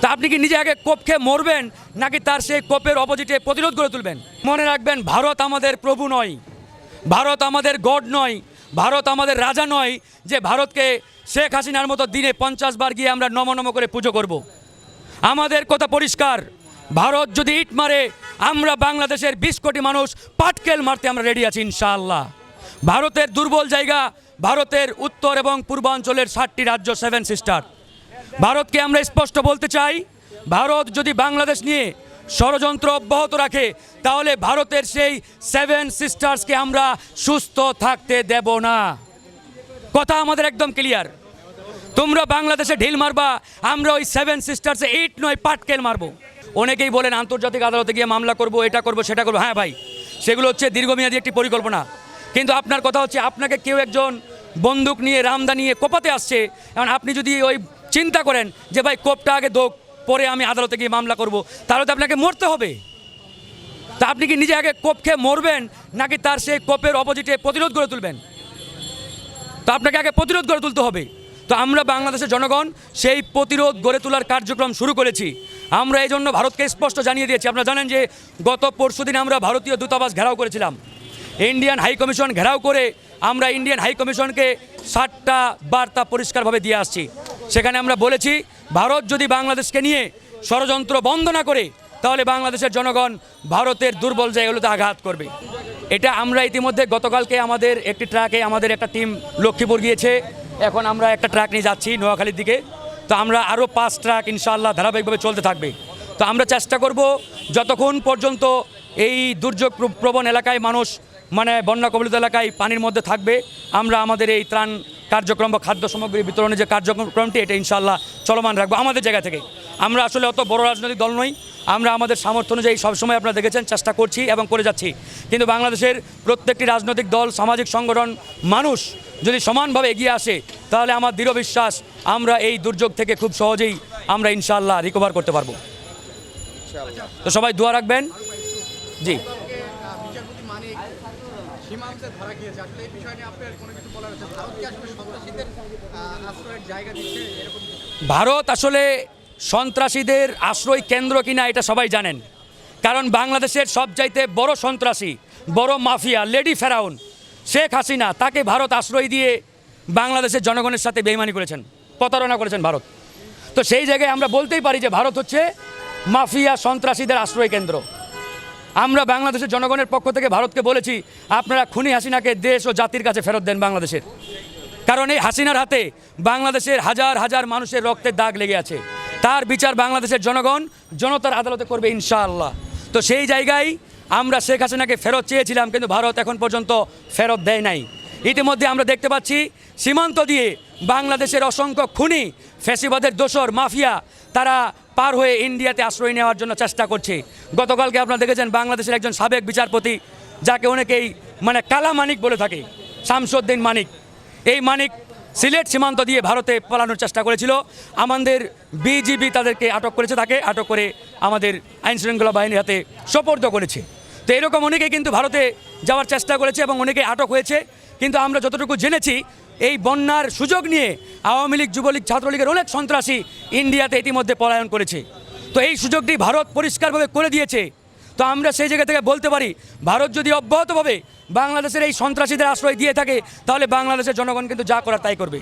তা আপনি কি নিজে আগে কোপ খেয়ে মরবেন, নাকি তার সেই কোপের অপোজিটে প্রতিরোধ করে তুলবেন? মনে রাখবেন, ভারত আমাদের প্রভু নয়। ভারত আমাদের গড নয়। ভারত আমাদের রাজা নয় যে ভারতকে শেখ হাসিনার মতো দিনে পঞ্চাশ বার গিয়ে আমরা নম নম করে পুজো করব। আমাদের কথা পরিষ্কার। ভারত যদি ইট মারে, আমরা বাংলাদেশের বিশ কোটি মানুষ পাটকেল মারতে আমরা রেডি আছি, ইনশাআল্লাহ। ভারতের দুর্বল জায়গা, ভারতের উত্তর এবং পূর্বাঞ্চলের ষাটটি রাজ্য, সেভেন সিস্টার। ভারতকে আমরা স্পষ্ট বলতে চাই, ভারত যদি বাংলাদেশ নিয়ে ষড়যন্ত্র অব্যাহত রাখে, তাহলে ভারতের সেই সেভেন সিস্টার্সকে আমরা সুস্থ থাকতে দেব না। কথা আমাদের একদম ক্লিয়ার তোমরা বাংলাদেশে ঢিল মারবা, আমরা ওই সেভেন সিস্টার্সে এইট নয় পাটকেল মারবো। অনেকেই বলেন, আন্তর্জাতিক আদালতে গিয়ে মামলা করব, এটা করব, সেটা করব। হ্যাঁ ভাই, সেগুলো হচ্ছে দীর্ঘমেয়াদী একটি পরিকল্পনা। কিন্তু আপনার কথা হচ্ছে, আপনাকে কেউ একজন বন্দুক নিয়ে, রামদা নিয়ে কোপাতে আসছে। এখন আপনি যদি ওই চিন্তা করেন যে ভাই কোপটা আগে দোক, পরে আমি আদালতে গিয়ে মামলা করব। তাহলে তো আপনাকে মরতে হবে। তা আপনি কি নিজে আগে কোপ খেয়ে মরবেন, নাকি তার সেই কোপের অপোজিটে প্রতিরোধ গড়ে তুলবেন? তো আপনাকে আগে প্রতিরোধ গড়ে তুলতে হবে। তো আমরা বাংলাদেশের জনগণ, সেই প্রতিরোধ গড়ে তোলার কার্যক্রম শুরু করেছি। আমরা এই জন্য ভারতকে স্পষ্ট জানিয়ে দিয়েছি। আপনারা জানেন যে গত পরশুদিন আমরা ভারতীয় দূতাবাস ঘেরাও করেছিলাম। ইন্ডিয়ান হাই কমিশন ঘেরাও করে আমরা ইন্ডিয়ান হাই কমিশনকে ষাটটা বার্তা পরিষ্কারভাবে দিয়ে আসছি। সেখানে আমরা বলেছি, ভারত যদি বাংলাদেশকে নিয়ে ষড়যন্ত্র বন্ধ না করে, তাহলে বাংলাদেশের জনগণ ভারতের দুর্বল জায়গাগুলোতে আঘাত করবে। এটা আমরা ইতিমধ্যে গতকালকে আমাদের একটি ট্রাকে আমাদের একটা টিম লক্ষ্মীপুর গিয়েছে। এখন আমরা একটা ট্রাক নিয়ে যাচ্ছি নোয়াখালীর দিকে। তো আমরা আরও পাঁচ ট্রাক ইনশাআল্লাহ ধারাবাহিকভাবে চলতে থাকবে। তো আমরা চেষ্টা করব যতক্ষণ পর্যন্ত এই দুর্যোগ প্রবণ এলাকায় মানুষ মানে বন্যা কবলিত এলাকায় পানির মধ্যে থাকবে, আমরা আমাদের এই ত্রাণ কার্যক্রম বা খাদ্য সামগ্রী বিতরণের যে কার্যক্রমটি, এটা ইনশাল্লাহ চলমান রাখব আমাদের জায়গা থেকে। আমরা আসলে অত বড় রাজনৈতিক দল নই। আমরা আমাদের সামর্থ্য অনুযায়ী সবসময় আপনারা দেখেছেন, চেষ্টা করছি এবং করে যাচ্ছি। কিন্তু বাংলাদেশের প্রত্যেকটি রাজনৈতিক দল, সামাজিক সংগঠন, মানুষ যদি সমানভাবে এগিয়ে আসে, তাহলে আমার দৃঢ় বিশ্বাস আমরা এই দুর্যোগ থেকে খুব সহজেই আমরা ইনশাল্লাহ রিকভার করতে পারব। তো সবাই দোয়া রাখবেন। জি। সীমান্তে ধরা গিয়েছে। আসলে এই বিষয় নিয়ে আপনার কোনো কিছু বলার আছে? ভারত কি আসলে সন্ত্রাসীদের আশ্রয়ের জায়গা দিচ্ছে এরকম ভারত আসলে সন্ত্রাসীদের আশ্রয় কেন্দ্র কিনা এটা সবাই জানেন। কারণ বাংলাদেশের সবচাইতে বড় সন্ত্রাসী, বড় মাফিয়া, লেডি ফেরাউন শেখ হাসিনা, তাকে ভারত আশ্রয় দিয়ে বাংলাদেশের জনগণের সাথে বেইমানি করেছেন, প্রতারণা করেছেন ভারত। তো সেই জায়গায় আমরা বলতেই পারি যে ভারত হচ্ছে মাফিয়া সন্ত্রাসীদের আশ্রয় কেন্দ্র। আমরা বাংলাদেশের জনগণের পক্ষ থেকে ভারতকে বলেছি, আপনারা খুনি হাসিনাকে দেশ ও জাতির কাছে ফেরত দেন বাংলাদেশের। কারণ এই হাসিনার হাতে বাংলাদেশের হাজার হাজার মানুষের রক্তের দাগ লেগে আছে। তার বিচার বাংলাদেশের জনগণ, জনতার আদালতে করবে ইনশাআল্লাহ। তো সেই জায়গায় আমরা শেখ হাসিনাকে ফেরত চেয়েছিলাম, কিন্তু ভারত এখন পর্যন্ত ফেরত দেয় নাই। ইতিমধ্যে আমরা দেখতে পাচ্ছি, সীমান্ত দিয়ে বাংলাদেশের অসংখ্য খুনি, ফ্যাসিবাদের দোসর মাফিয়া তারা পার হয়ে ইন্ডিয়াতে আশ্রয় নেওয়ার জন্য চেষ্টা করছে। গতকালকে আপনারা দেখেছেন বাংলাদেশের একজন সাবেক বিচারপতি, যাকে অনেকেই মানে কালা মানিক বলে থাকে, শামসুদ্দিন মানিক। এই মানিক সিলেট সীমান্ত দিয়ে ভারতে পালানোর চেষ্টা করেছিল। আমাদের বিজিবি তাদেরকে আটক করেছে, তাকে আটক করে আমাদের আইন শৃঙ্খলা বাহিনীর হাতে সোপর্দ করেছে। তো এরকম অনেকেই কিন্তু ভারতে যাওয়ার চেষ্টা করেছে এবং অনেকেই আটক হয়েছে। কিন্তু আমরা যতটুকু জেনেছি এই বন্যার সুযোগ নিয়ে আওয়ামী লীগ, যুবলীগ, ছাত্রলীগের অনেক সন্ত্রাসী ইন্ডিয়াতে ইতিমধ্যে পলায়ন করেছে। তো এই সুযোগটি ভারত পরিষ্কারভাবে করে দিয়েছে। তো আমরা সেই জায়গা থেকে বলতে পারি, ভারত যদি অব্যাহতভাবে বাংলাদেশের এই সন্ত্রাসীদের আশ্রয় দিয়ে থাকে, তাহলে বাংলাদেশের জনগণ কিন্তু যা করার তাই করবে।